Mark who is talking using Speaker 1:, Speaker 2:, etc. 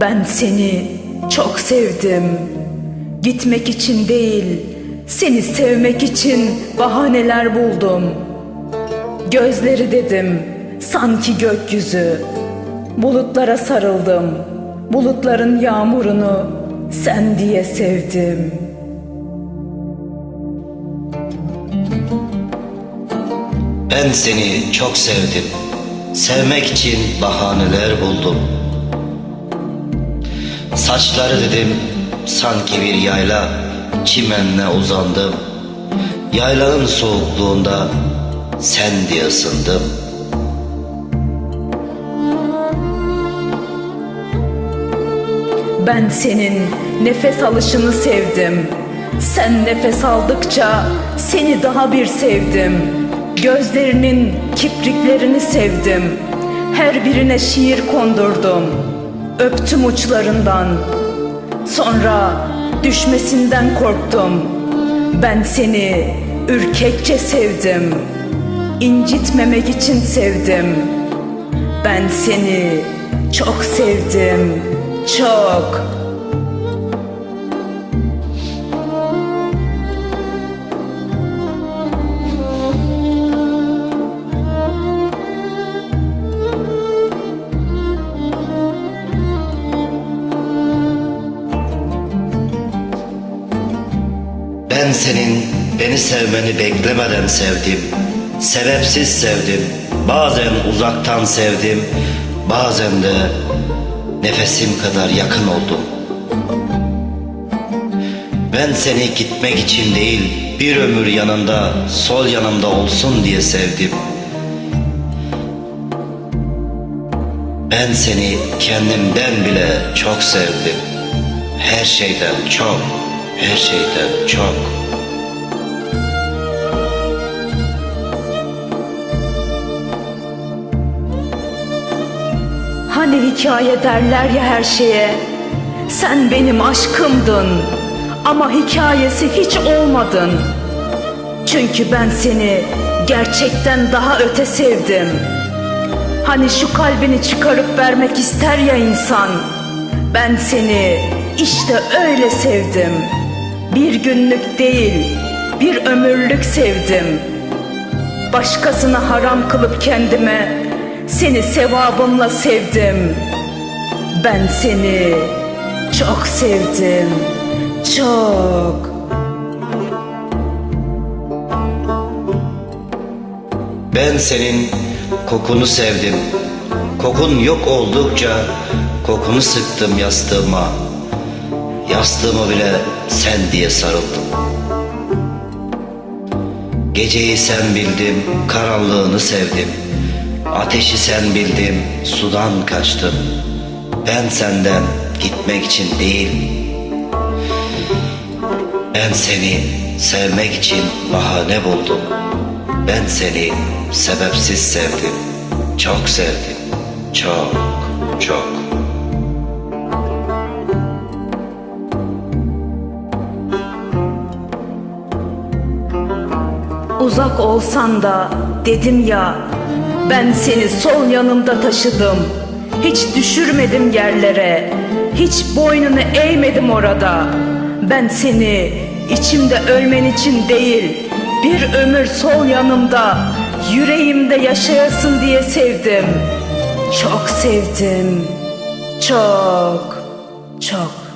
Speaker 1: Ben seni çok sevdim. Gitmek için değil, seni sevmek için bahaneler buldum. Gözleri dedim, sanki gökyüzü. Bulutlara sarıldım. Bulutların yağmurunu sen diye sevdim.
Speaker 2: Ben seni çok sevdim. Sevmek için bahaneler buldum. Saçları dedim sanki bir yayla çimenle uzandım. Yaylanın soğukluğunda sen diye ısındım.
Speaker 1: Ben senin nefes alışını sevdim. Sen nefes aldıkça seni daha bir sevdim. Gözlerinin kipriklerini sevdim. Her birine şiir kondurdum. Öptüm uçlarından. Sonra düşmesinden korktum. Ben seni ürkekçe sevdim. İncitmemek için sevdim. Ben seni çok sevdim. Çok.
Speaker 2: Ben senin beni sevmeni beklemeden sevdim. Sebepsiz sevdim. Bazen uzaktan sevdim. Bazen de nefesim kadar yakın oldum. Ben seni gitmek için değil, bir ömür yanında, sol yanımda olsun diye sevdim. Ben seni kendimden bile çok sevdim. Her şeyden çok, her şeyden çok.
Speaker 1: Hani hikaye derler ya her şeye. Sen benim aşkımdın. Ama hikayesi hiç olmadın. Çünkü ben seni gerçekten daha öte sevdim. Hani şu kalbini çıkarıp vermek ister ya insan. Ben seni işte öyle sevdim. Bir günlük değil, bir ömürlük sevdim. Başkasına haram kılıp kendime seni sevabımla sevdim. Ben seni çok sevdim. Çok.
Speaker 2: Ben senin kokunu sevdim. Kokun yok oldukça kokunu sıktım yastığıma. Yastığıma bile sen diye sarıldım. Geceyi sen bildim, karanlığını sevdim. Ateşi sen bildim, sudan kaçtım. Ben senden gitmek için değil, ben seni sevmek için bahane buldum. Ben seni sebepsiz sevdim. Çok sevdim. Çok, çok.
Speaker 1: Uzak olsan da dedim ya ben seni sol yanımda taşıdım. Hiç düşürmedim yerlere. Hiç boynunu eğmedim orada. Ben seni içimde ölmen için değil, bir ömür sol yanımda, yüreğimde yaşayasın diye sevdim. Çok sevdim. Çok, çok.